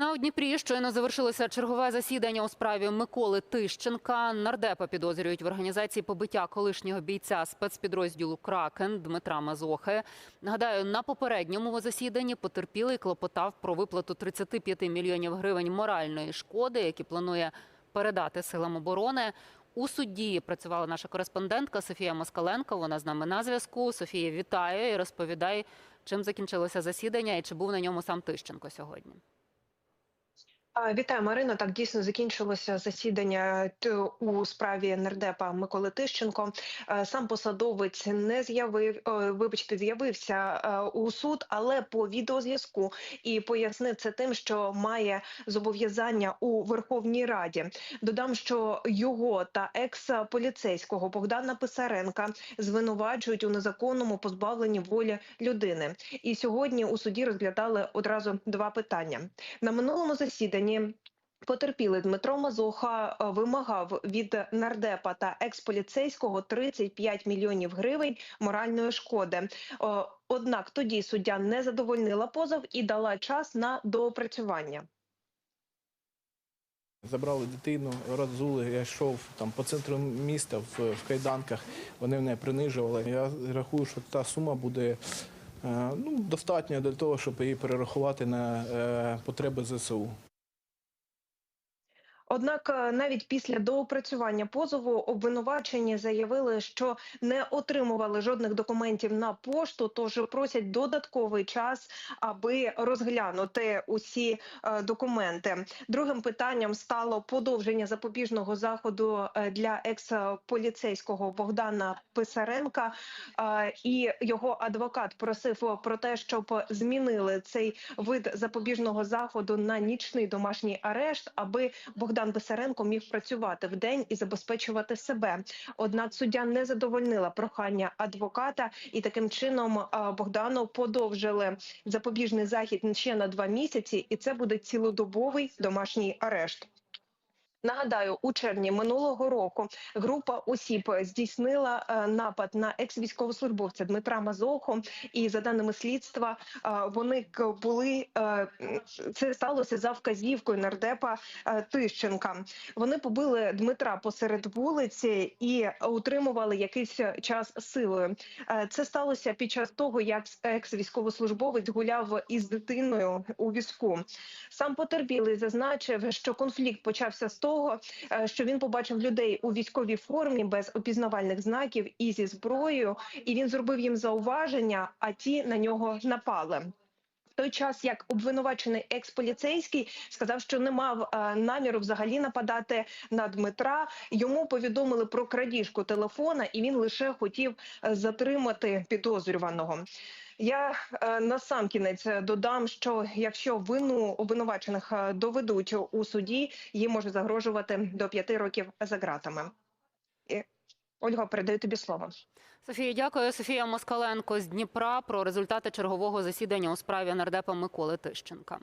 На Дніпрі щойно завершилося чергове засідання у справі Миколи Тищенка. Нардепа підозрюють в організації побиття колишнього бійця спецпідрозділу Кракен Дмитра Мазохи. Нагадаю, на попередньому засіданні потерпілий клопотав про виплату 35 мільйонів гривень моральної шкоди, які планує передати силам оборони. У судді працювала наша кореспондентка Софія Москаленко. Вона з нами на зв'язку. Софія, вітаю і розповідай, чим закінчилося засідання і чи був на ньому сам Тищенко сьогодні. Вітаю, Марино. Так дійсно закінчилося засідання у справі нардепа Миколи Тищенко. Е, Сам посадовець не з'явив, е, вибачте, з'явився е, у суд, але по відеозв'язку і пояснив це тим, що має зобов'язання у Верховній Раді. Додам, що його та екс-поліцейського Богдана Писаренка звинувачують у незаконному позбавленні волі людини. І сьогодні у суді розглядали одразу два питання. На минулому засіданні потерпілий Дмитро Мазоха е, вимагав від нардепа та експоліцейського 35 мільйонів гривень моральної шкоди. Е, Однак тоді суддя не задовольнила позов і дала час на доопрацювання. Забрали дитину, роззули, я йшов там по центру міста в, в кайданках, вони мене принижували. Я рахую, що та сума буде е, ну, достатньо для того, щоб її перерахувати на е, потреби ЗСУ. Однак, е, навіть після доопрацювання позову обвинувачені заявили, що не отримували жодних документів на пошту, тож просять додатковий час, аби розглянути усі е, документи. Другим питанням стало подовження запобіжного заходу е, для екс-поліцейського Богдана Писаренка. І його адвокат просив про те, щоб змінили цей вид запобіжного заходу на нічний домашній арешт, аби Богдан Писаренко міг працювати в день і забезпечувати себе. Однак суддя не задовольнила прохання адвоката, і таким чином Богдану подовжили запобіжний захід ще на два місяці, і це буде цілодобовий домашній арешт. Нагадаю, у червні минулого року група осіб здійснила е, напад на екс-військовослужбовця Дмитра Мазоху. І за даними слідства, е, вони були е, це сталося за вказівкою нардепа Тищенка. Вони побили Дмитра посеред вулиці і утримували якийсь час силою. Це сталося під час того, як екс-військовослужбовець гуляв із дитиною у візку. Сам потерпілий зазначив, що конфлікт почався з того, е, що він побачив людей у військовій формі без опізнавальних знаків і зі зброєю, і він зробив їм зауваження, а ті на нього напали. Той час як обвинувачений експоліцейський сказав, що не мав е, наміру взагалі нападати на Дмитра. Йому повідомили про крадіжку телефона, і він лише хотів е, затримати підозрюваного. Я е, на сам кінець додам, що якщо вину обвинувачених доведуть у суді, їм може загрожувати до п'яти років за ґратами. Ольга, передаю тобі слово. Софія, дякую. Софія Москаленко з Дніпра про результати чергового засідання у справі нардепа Миколи Тищенка.